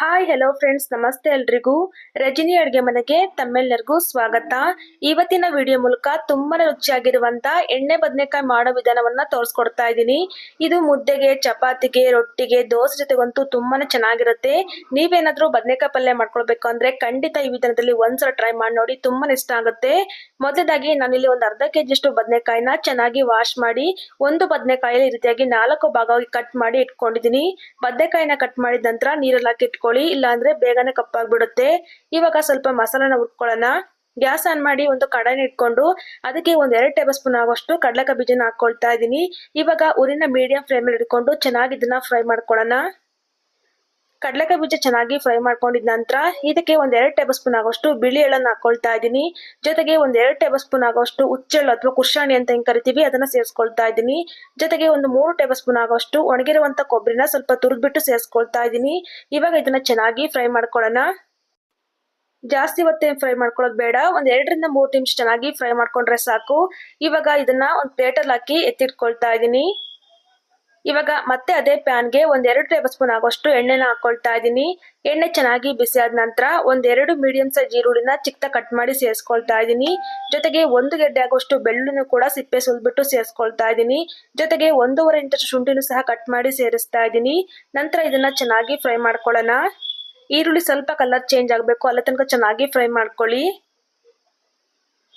Hi hello friends ನಮಸ್ತೆ ಎಲ್ರಿಗೂ. ರಜನಿ ಅಡುಗೆ ಮನೆಗೆ ತಮ್ಮೆಲ್ಲರಿಗೂ ಸ್ವಾಗತ. ಇವತ್ತಿನ ವಿಡಿಯೋ ಮೂಲಕ ತುಂಬಾನೇ ರುಚಿಯಾಗಿರುವಂತ ಎಣ್ಣೆ ಬದನೆಕಾಯಿ ಮಾಡೋ ವಿಧಾನವನ್ನ ತೋರಿಸ್ಕೊಡ್ತಾ ಇದ್ದೀನಿ. ಇದು ಮುದ್ದೆಗೆ, ಚಪಾತಿಗೆ, ರೊಟ್ಟಿಗೆ, ದೋಸೆ ಜೊತೆಗಂತೂ ತುಂಬಾನೇ ಚೆನ್ನಾಗಿರುತ್ತೆ. ನೀವೇನಾದ್ರೂ ಬದನೆಕಾಯಿ ಪಲ್ಯ ಮಾಡ್ಕೊಳ್ಬೇಕು ಅಂದ್ರೆ ಖಂಡಿತ ಈ ವಿಧಾನದಲ್ಲಿ ಒಂದ್ಸಲ ಟ್ರೈ ಮಾಡಿ ನೋಡಿ ತುಂಬಾನೇ ಇಷ್ಟ ಆಗುತ್ತೆ. ಮೊದಲಾಗಿ ನಾನಿಲ್ಲಿ ಒಂದು ಅರ್ಧ ಕೆಜಿ ಅಷ್ಟು ಬದನೆಕಾಯಿನ ಚೆನ್ನಾಗಿ ವಾಶ್ ಮಾಡಿ, ಒಂದು ಬದನೆಕಾಯಿ ಈ ರೀತಿಯಾಗಿ ನಾಲ್ಕು ಭಾಗವಾಗಿ ಕಟ್ ಮಾಡಿ ಇಟ್ಕೊಂಡಿದ್ದೀನಿ. ಬದನೆಕಾಯಿನ ಕಟ್ ಮಾಡಿದ ನಂತರ ನೀರಲ್ಲಿ ಹಾಕಿ ಇಟ್ಕೊಳ್ಳಿ ಇಲ್ಲ ಅಂದ್ರೆ ಬೇಗನೆ ಕಪ್ಪಾಗ್ಬಿಡುತ್ತೆ. ಇವಾಗ ಸ್ವಲ್ಪ ಮಸಾಲಾನ ಹುರ್ಕೊಳ್ಳೋಣ. ಗ್ಯಾಸ್ ಆನ್ ಮಾಡಿ ಒಂದು ಕಡಾಯಿನ ಇಟ್ಕೊಂಡು ಅದಕ್ಕೆ ಒಂದ್ ಎರಡು ಟೇಬಲ್ ಸ್ಪೂನ್ ಆಗುವಷ್ಟು ಕಡಲೆಕಾಯಿ ಬೀಜನ ಹಾಕೊಳ್ತಾ ಇದ್ದೀನಿ. ಇವಾಗ ಊರಿನ ಮೀಡಿಯಂ ಫ್ಲೇಮ್ ಅಲ್ಲಿ ಇಟ್ಕೊಂಡು ಚೆನ್ನಾಗಿ ಇದನ್ನ ಫ್ರೈ ಮಾಡ್ಕೊಳ್ಳೋಣ. ಕಡಲೆಕಾಯಿ ಬೀಜ ಚೆನ್ನಾಗಿ ಫ್ರೈ ಮಾಡ್ಕೊಂಡಿದ ನಂತರ ಇದಕ್ಕೆ ಒಂದ್ ಎರಡು ಟೇಬಲ್ ಸ್ಪೂನ್ ಆಗೋಷ್ಟು ಬಿಳಿ ಎಳ್ಳನ್ನು ಹಾಕೊಳ್ತಾ ಇದ್ದೀನಿ. ಜೊತೆಗೆ ಒಂದ್ ಎರಡು ಟೇಬಲ್ ಸ್ಪೂನ್ ಆಗೋಷ್ಟು ಹುಚ್ಚೆಳ್ಳು ಅಥವಾ ಕುಶಾಣಿ ಅಂತ ಹೆಂಗ್ ಕರಿತೀವಿ ಅದನ್ನ ಸೇರಿಸ್ಕೊಳ್ತಾ ಇದ್ದೀನಿ. ಜೊತೆಗೆ ಒಂದು ಮೂರು ಟೇಬಲ್ ಸ್ಪೂನ್ ಆಗೋಷ್ಟು ಒಣಗಿರುವಂತ ಕೊಬ್ಬರಿನ ಸ್ವಲ್ಪ ತುರಿದ್ಬಿಟ್ಟು ಸೇರಿಸ್ಕೊಳ್ತಾ ಇದ್ದೀನಿ. ಇವಾಗ ಇದನ್ನ ಚೆನ್ನಾಗಿ ಫ್ರೈ ಮಾಡ್ಕೊಳ್ಳೋಣ. ಜಾಸ್ತಿ ಹೊತ್ತೇನು ಫ್ರೈ ಮಾಡ್ಕೊಳ್ಳೋದು ಬೇಡ. ಒಂದ್ ಎರಡರಿಂದ ಮೂರು ನಿಮಿಷ ಚೆನ್ನಾಗಿ ಫ್ರೈ ಮಾಡ್ಕೊಂಡ್ರೆ ಸಾಕು. ಇವಾಗ ಇದನ್ನ ಒಂದು ಪ್ಲೇಟಲ್ಲಿ ಹಾಕಿ ಎತ್ತಿಟ್ಕೊಳ್ತಾ ಇದ್ದೀನಿ. ಇವಾಗ ಮತ್ತೆ ಅದೇ ಪ್ಯಾನ್ಗೆ ಒಂದ್ ಎರಡು ಟೇಬಲ್ ಸ್ಪೂನ್ ಆಗೋಷ್ಟು ಎಣ್ಣೆನ ಹಾಕೊಳ್ತಾ ಇದ್ದೀನಿ. ಎಣ್ಣೆ ಚೆನ್ನಾಗಿ ಬಿಸಿ ಆದ ನಂತರ ಒಂದೆರಡು ಮೀಡಿಯಂ ಸೈಜ್ ಈರುಳ್ಳಿನ ಚಿಕ್ಕ ಕಟ್ ಮಾಡಿ ಸೇರಿಸ್ಕೊಳ್ತಾ ಇದ್ದೀನಿ. ಜೊತೆಗೆ ಒಂದು ಗೆಡ್ಡೆ ಆಗೋಷ್ಟು ಬೆಳ್ಳುಳ್ಳಿನೂ ಕೂಡ ಸಿಪ್ಪೆ ಸುಲ್ಬಿಟ್ಟು ಸೇರಿಸ್ಕೊಳ್ತಾ ಇದ್ದೀನಿ. ಜೊತೆಗೆ ಒಂದೂವರೆ ಇಂಚಷ್ಟು ಶುಂಠಿನೂ ಸಹ ಕಟ್ ಮಾಡಿ ಸೇರಿಸ್ತಾ ಇದ್ದೀನಿ. ನಂತರ ಇದನ್ನ ಚೆನ್ನಾಗಿ ಫ್ರೈ ಮಾಡ್ಕೊಳ್ಳೋಣ. ಈರುಳ್ಳಿ ಸ್ವಲ್ಪ ಕಲರ್ ಚೇಂಜ್ ಆಗಬೇಕು. ಅಲ್ಲ ತನಕ ಚೆನ್ನಾಗಿ ಫ್ರೈ ಮಾಡ್ಕೊಳ್ಳಿ.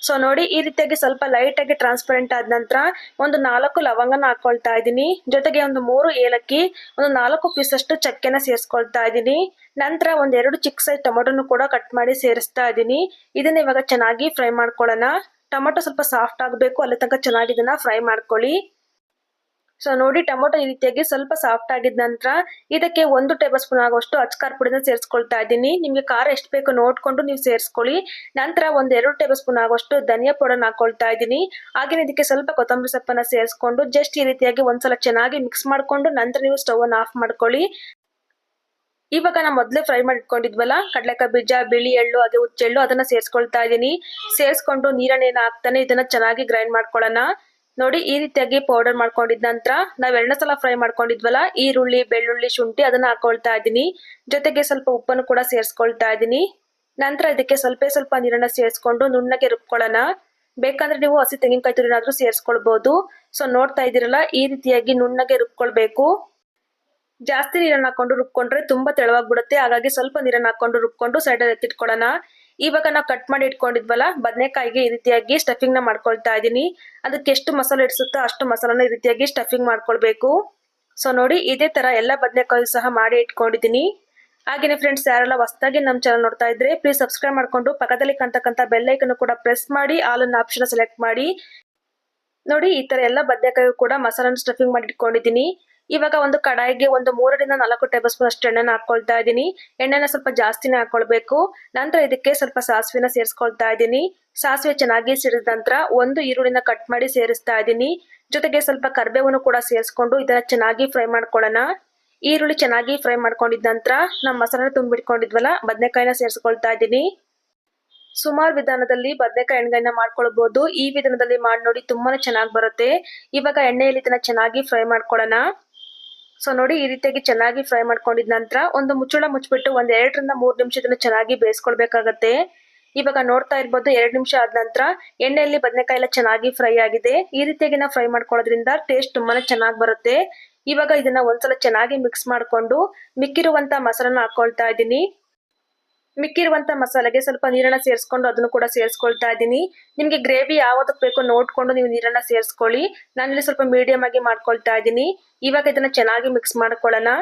ಸೊ ನೋಡಿ, ಈ ರೀತಿಯಾಗಿ ಸ್ವಲ್ಪ ಲೈಟ್ ಆಗಿ ಟ್ರಾನ್ಸ್ಪರೆಂಟ್ ಆದ ನಂತರ ಒಂದು ನಾಲ್ಕು ಲವಂಗನ ಹಾಕೊಳ್ತಾ ಇದ್ದೀನಿ. ಜೊತೆಗೆ ಒಂದು ಮೂರು ಏಲಕ್ಕಿ, ಒಂದು ನಾಲ್ಕು ಪೀಸ್ ಅಷ್ಟು ಚಕ್ಕೆನ ಸೇರಿಸ್ಕೊಳ್ತಾ ಇದ್ದೀನಿ. ನಂತರ ಒಂದೆರಡು ಚಿಕ್ಕ ಸೈಜ್ ಟೊಮೊಟೊನು ಕೂಡ ಕಟ್ ಮಾಡಿ ಸೇರಿಸ್ತಾ ಇದ್ದೀನಿ. ಇದನ್ನ ಇವಾಗ ಚೆನ್ನಾಗಿ ಫ್ರೈ ಮಾಡ್ಕೊಳ್ಳೋಣ. ಟೊಮೊಟೊ ಸ್ವಲ್ಪ ಸಾಫ್ಟ್ ಆಗಬೇಕು, ಅಲ್ಲಿ ತನಕ ಚೆನ್ನಾಗಿ ಇದನ್ನ ಫ್ರೈ ಮಾಡ್ಕೊಳ್ಳಿ. ಸೊ ನೋಡಿ, ಟೊಮೊಟೊ ಈ ರೀತಿಯಾಗಿ ಸ್ವಲ್ಪ ಸಾಫ್ಟ್ ಆಗಿದ ನಂತರ ಇದಕ್ಕೆ ಒಂದು ಟೇಬಲ್ ಸ್ಪೂನ್ ಆಗುವಷ್ಟು ಅಚ್ಕಾರ್ ಪುಡಿನ ಸೇರಿಸ್ಕೊಳ್ತಾ ಇದ್ದೀನಿ. ನಿಮಗೆ ಖಾರ ಎಷ್ಟು ಬೇಕು ನೋಡ್ಕೊಂಡು ನೀವು ಸೇರಿಸ್ಕೊಳ್ಳಿ. ನಂತರ ಒಂದ್ ಎರಡು ಟೇಬಲ್ ಸ್ಪೂನ್ ಆಗುವಷ್ಟು ಧನಿಯಾ ಪೌಡರ್ನ ಹಾಕೊಳ್ತಾ ಇದ್ದೀನಿ. ಹಾಗೆ ಇದಕ್ಕೆ ಸ್ವಲ್ಪ ಕೊತ್ತಂಬರಿ ಸೊಪ್ಪನ್ನ ಸೇರಿಸ್ಕೊಂಡು ಜಸ್ಟ್ ಈ ರೀತಿಯಾಗಿ ಒಂದ್ಸಲ ಚೆನ್ನಾಗಿ ಮಿಕ್ಸ್ ಮಾಡ್ಕೊಂಡು ನಂತರ ನೀವು ಸ್ಟವ್ ಅನ್ನು ಆಫ್ ಮಾಡ್ಕೊಳ್ಳಿ. ಇವಾಗ ನಾ ಮೊದಲೇ ಫ್ರೈ ಮಾಡಿ ಇಟ್ಕೊಂಡಿದ್ವಲ್ಲ ಕಡಲೆಕಾಯಿ ಬೀಜ, ಬಿಳಿ ಎಳ್ಳು, ಹಾಗೆ ಹುಚ್ಚೆಳ್ಳು ಅದನ್ನ ಸೇರಿಸ್ಕೊಳ್ತಾ ಇದ್ದೀನಿ. ಸೇರಿಸ್ಕೊಂಡು ನೀರನ್ನೇನು ಹಾಕ್ತಾನೆ ಇದನ್ನ ಚೆನ್ನಾಗಿ ಗ್ರೈಂಡ್ ಮಾಡ್ಕೊಳ್ಳೋಣ. ನೋಡಿ ಈ ರೀತಿಯಾಗಿ ಪೌಡರ್ ಮಾಡ್ಕೊಂಡಿದ ನಂತರ ನಾವ್ ಎರಡನೇ ಸಲ ಫ್ರೈ ಮಾಡ್ಕೊಂಡಿದ್ವಲ್ಲ, ಈರುಳ್ಳಿ, ಬೆಳ್ಳುಳ್ಳಿ, ಶುಂಠಿ ಅದನ್ನ ಹಾಕೊಳ್ತಾ ಇದ್ದೀನಿ. ಜೊತೆಗೆ ಸ್ವಲ್ಪ ಉಪ್ಪನ್ನು ಕೂಡ ಸೇರಿಸ್ಕೊಳ್ತಾ ಇದ್ದೀನಿ. ನಂತರ ಇದಕ್ಕೆ ಸ್ವಲ್ಪ ಸ್ವಲ್ಪ ನೀರನ್ನ ಸೇರಿಸ್ಕೊಂಡು ನುಣ್ಣಗೆ ರುಬ್ಕೊಳ್ಳೋಣ. ಬೇಕಂದ್ರೆ ನೀವು ಹಸಿ ತೆಂಗಿನಕಾಯಿ ತುರಿನಾದ್ರೂ ಸೇರಿಸ್ಕೊಳ್ಬಹುದು ಸೊ ನೋಡ್ತಾ ಇದ್ದೀರಲ್ಲ, ಈ ರೀತಿಯಾಗಿ ನುಣ್ಣಗೆ ರುಬ್ಕೊಳ್ಬೇಕು. ಜಾಸ್ತಿ ನೀರನ್ನ ಹಾಕೊಂಡು ರುಬ್ಕೊಂಡ್ರೆ ತುಂಬಾ ತೆಳವಾಗ್ಬಿಡುತ್ತೆ. ಹಾಗಾಗಿ ಸ್ವಲ್ಪ ನೀರನ್ನ ಹಾಕೊಂಡು ರುಬ್ಕೊಂಡು ಸೈಡಲ್ಲಿ ಎತ್ತಿಟ್ಕೊಳ್ಳೋಣ. ಇವಾಗ ನಾವು ಕಟ್ ಮಾಡಿ ಇಟ್ಕೊಂಡಿದ್ವಲ್ಲ, ಬದನೆಕಾಯಿಗೆ ಈ ರೀತಿಯಾಗಿ ಸ್ಟಫಿಂಗ್ನ ಮಾಡ್ಕೊಳ್ತಾ ಇದೀನಿ. ಅದಕ್ಕೆ ಎಷ್ಟು ಮಸಾಲೆ ಇಡಿಸುತ್ತೋ ಅಷ್ಟು ಮಸಾಲನ ಈ ರೀತಿಯಾಗಿ ಸ್ಟಫಿಂಗ್ ಮಾಡ್ಕೊಳ್ಬೇಕು. ಸೊ ನೋಡಿ, ಇದೇ ತರ ಎಲ್ಲ ಬದನೆಕಾಯಿ ಸಹ ಮಾಡಿ ಇಟ್ಕೊಂಡಿದ್ದೀನಿ ಹಾಗೇನೆ ಫ್ರೆಂಡ್ಸ್ ಯಾರೆಲ್ಲ ಹೊಸದಾಗಿ ನಮ್ಮ ಚಾನಲ್ ನೋಡ್ತಾ ಇದ್ರೆ ಪ್ಲೀಸ್ ಸಬ್ಸ್ಕ್ರೈಬ್ ಮಾಡ್ಕೊಂಡು ಪಕ್ಕದಲ್ಲಿ ಕಾಣ್ತಕ್ಕಂಥ ಬೆಲ್ಲೈಕನ್ನು ಕೂಡ ಪ್ರೆಸ್ ಮಾಡಿ ಆಲ್ ಅನ್ನ ಆಪ್ಷನ್ ಸೆಲೆಕ್ಟ್ ಮಾಡಿ. ನೋಡಿ, ಈ ತರ ಎಲ್ಲ ಬದನೆಕಾಯಿ ಕೂಡ ಮಸಾಲನ ಸ್ಟಫಿಂಗ್ ಮಾಡಿ ಇಟ್ಕೊಂಡಿದ್ದೀನಿ ಇವಾಗ ಒಂದು ಕಡಾಯಿಗೆ ಒಂದು ಮೂರರಿಂದ ನಾಲ್ಕು ಟೇಬಲ್ ಸ್ಪೂನ್ ಅಷ್ಟು ಎಣ್ಣೆನ ಹಾಕೊಳ್ತಾ ಇದ್ದೀನಿ. ಎಣ್ಣೆನ ಸ್ವಲ್ಪ ಜಾಸ್ತಿನೇ ಹಾಕೊಳ್ಬೇಕು. ನಂತರ ಇದಕ್ಕೆ ಸ್ವಲ್ಪ ಸಾಸಿವೆನ ಸೇರಿಸ್ಕೊಳ್ತಾ ಇದ್ದೀನಿ. ಸಾಸಿವೆ ಚೆನ್ನಾಗಿ ಸಿಡಿದ ನಂತರ ಒಂದು ಈರುಳ್ಳಿನ ಕಟ್ ಮಾಡಿ ಸೇರಿಸ್ತಾ ಇದ್ದೀನಿ. ಜೊತೆಗೆ ಸ್ವಲ್ಪ ಕರ್ಬೇವನ್ನು ಕೂಡ ಸೇರಿಸ್ಕೊಂಡು ಇದನ್ನ ಚೆನ್ನಾಗಿ ಫ್ರೈ ಮಾಡ್ಕೊಳ್ಳೋಣ. ಈರುಳ್ಳಿ ಚೆನ್ನಾಗಿ ಫ್ರೈ ಮಾಡ್ಕೊಂಡಿದ ನಂತರ ನಮ್ಮ ಮಸಾಲ ತುಂಬಿಟ್ಕೊಂಡಿದ್ವಲ್ಲ, ಬದನೆಕಾಯಿನ ಸೇರಿಸ್ಕೊಳ್ತಾ ಇದ್ದೀನಿ. ಸುಮಾರು ವಿಧಾನದಲ್ಲಿ ಬದನೆಕಾಯಿ ಎಣ್ಣೆಗಾಯಿನ ಮಾಡ್ಕೊಳ್ಬಹುದು ಈ ವಿಧಾನದಲ್ಲಿ ಮಾಡಿ ನೋಡಿ ತುಂಬಾನೇ ಚೆನ್ನಾಗಿ ಬರುತ್ತೆ. ಇವಾಗ ಎಣ್ಣೆಯಲ್ಲಿ ಇದನ್ನ ಚೆನ್ನಾಗಿ ಫ್ರೈ ಮಾಡ್ಕೊಳ್ಳೋಣ. ಸೊ ನೋಡಿ ಈ ರೀತಿಯಾಗಿ ಚೆನ್ನಾಗಿ ಫ್ರೈ ಮಾಡ್ಕೊಂಡಿದ ನಂತರ ಒಂದು ಮುಚ್ಚಳ ಮುಚ್ಚಿಬಿಟ್ಟು ಒಂದ್ ಎರಡರಿಂದ ಮೂರು ನಿಮಿಷ ಇದನ್ನ ಚೆನ್ನಾಗಿ ಬೇಯಿಸ್ಕೊಳ್ಬೇಕಾಗತ್ತೆ. ಇವಾಗ ನೋಡ್ತಾ ಇರ್ಬೋದು ಎರಡು ನಿಮಿಷ ಆದ ನಂತರ ಎಣ್ಣೆಯಲ್ಲಿ ಬದನೆಕಾಯಿ ಎಲ್ಲ ಚೆನ್ನಾಗಿ ಫ್ರೈ ಆಗಿದೆ. ಈ ರೀತಿಯಾಗಿ ನಾವು ಫ್ರೈ ಮಾಡ್ಕೊಳ್ಳೋದ್ರಿಂದ ಟೇಸ್ಟ್ ತುಂಬಾನೇ ಚೆನ್ನಾಗಿ ಬರುತ್ತೆ. ಇವಾಗ ಇದನ್ನ ಒಂದ್ಸಲ ಚೆನ್ನಾಗಿ ಮಿಕ್ಸ್ ಮಾಡ್ಕೊಂಡು ಮಿಕ್ಕಿರುವಂತ ಮಸಾಲನ ಹಾಕೊಳ್ತಾ ಇದ್ದೀನಿ. ಮಿಕ್ಕಿರುವಂತ ಮಸಾಲೆಗೆ ಸ್ವಲ್ಪ ನೀರನ್ನ ಸೇರಿಸ್ಕೊಂಡು ಅದನ್ನು ಕೂಡ ಸೇರಿಸ್ಕೊಳ್ತಾ ಇದ್ದೀನಿ. ನಿಮ್ಗೆ ಗ್ರೇವಿ ಯಾವ್ದಕ್ ಬೇಕೋ ನೋಡ್ಕೊಂಡು ನೀವು ನೀರನ್ನ ಸೇರಿಸ್ಕೊಳ್ಳಿ. ನಾನಿಲ್ಲಿ ಸ್ವಲ್ಪ ಮೀಡಿಯಂ ಆಗಿ ಮಾಡ್ಕೊಳ್ತಾ ಇದ್ದೀನಿ. ಇವಾಗ ಇದನ್ನ ಚೆನ್ನಾಗಿ ಮಿಕ್ಸ್ ಮಾಡ್ಕೊಳ್ಳೋಣ.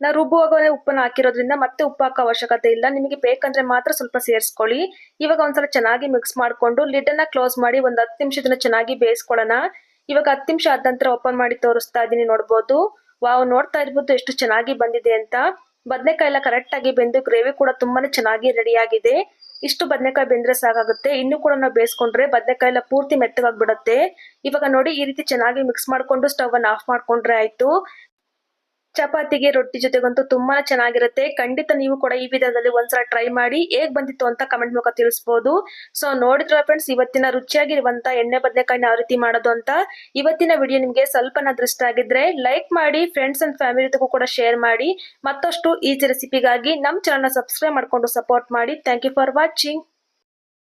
ರುಬ್ಬು ರುಬ್ಬುವಾಗ ಉಪ್ಪನ್ನ ಹಾಕಿರೋದ್ರಿಂದ ಮತ್ತೆ ಉಪ್ಪು ಹಾಕೋ ಅವಶ್ಯಕತೆ ಇಲ್ಲ. ನಿಮಗೆ ಬೇಕಂದ್ರೆ ಮಾತ್ರ ಸ್ವಲ್ಪ ಸೇರಿಸ್ಕೊಳ್ಳಿ. ಇವಾಗ ಒಂದ್ಸಲ ಚೆನ್ನಾಗಿ ಮಿಕ್ಸ್ ಮಾಡ್ಕೊಂಡು ಲಿಡ್ ಅನ್ನ ಕ್ಲೋಸ್ ಮಾಡಿ ಒಂದು ಹತ್ತು ನಿಮಿಷ ಇದನ್ನ ಚೆನ್ನಾಗಿ ಬೇಯಿಸ್ಕೊಳ್ಳೋಣ. ಇವಾಗ ಹತ್ತು ನಿಮಿಷ ಆದ ನಂತರ ಓಪನ್ ಮಾಡಿ ತೋರಿಸ್ತಾ ಇದ್ದೀನಿ ನೋಡ್ಬೋದು. ವಾವ್, ನೋಡ್ತಾ ಇರ್ಬೋದು ಎಷ್ಟು ಚೆನ್ನಾಗಿ ಬಂದಿದೆ ಅಂತ. ಬದನೆಕಾಯಿ ಎಲ್ಲ ಕರೆಕ್ಟ್ ಆಗಿ ಬೆಂದು ಗ್ರೇವಿ ಕೂಡ ತುಂಬಾನೇ ಚೆನ್ನಾಗಿ ರೆಡಿ ಆಗಿದೆ. ಇಷ್ಟು ಬದನೆಕಾಯಿ ಬೆಂದ್ರೆ ಸಾಕಾಗುತ್ತೆ. ಇನ್ನು ಕೂಡ ನಾವು ಬೇಯಿಸ್ಕೊಂಡ್ರೆ ಬದನೆಕಾಯಿ ಎಲ್ಲ ಪೂರ್ತಿ ಮೆತ್ತಗಾಗ್ಬಿಡುತ್ತೆ. ಇವಾಗ ನೋಡಿ ಈ ರೀತಿ ಚೆನ್ನಾಗಿ ಮಿಕ್ಸ್ ಮಾಡ್ಕೊಂಡು ಸ್ಟವ್ ಅನ್ನ ಆಫ್ ಮಾಡ್ಕೊಂಡ್ರೆ ಆಯ್ತು. ಚಪಾತಿಗೆ ರೊಟ್ಟಿ ಜೊತೆಗಂತೂ ತುಂಬಾ ಚೆನ್ನಾಗಿರುತ್ತೆ. ಖಂಡಿತ ನೀವು ಕೂಡ ಈ ವಿಧದಲ್ಲಿ ಒಂದ್ಸಲ ಟ್ರೈ ಮಾಡಿ ಹೇಗ್ ಬಂದಿತ್ತು ಅಂತ ಕಮೆಂಟ್ ಮೂಲಕ ತಿಳಿಸಬಹುದು ಸೊ ನೋಡಿದ್ರ ಫ್ರೆಂಡ್ಸ್ ಇವತ್ತಿನ ರುಚಿಯಾಗಿರುವಂತ ಎಣ್ಣೆ ಬದನೆಕಾಯಿನ ಯಾವ ರೀತಿ ಮಾಡೋದು ಅಂತ. ಇವತ್ತಿನ ವಿಡಿಯೋ ನಿಮಗೆ ಸ್ವಲ್ಪನಾದ್ರೂ ಇಷ್ಟ ಆಗಿದ್ರೆ ಲೈಕ್ ಮಾಡಿ ಫ್ರೆಂಡ್ಸ್ ಅಂಡ್ ಫ್ಯಾಮಿಲಿ ಜೊತೆಗೂ ಕೂಡ ಶೇರ್ ಮಾಡಿ. ಮತ್ತಷ್ಟು ಈಸಿ ರೆಸಿಪಿಗಾಗಿ ನಮ್ಮ ಚಾನಲ್ ಸಬ್ಸ್ಕ್ರೈಬ್ ಮಾಡ್ಕೊಂಡು ಸಪೋರ್ಟ್ ಮಾಡಿ. Thank you for watching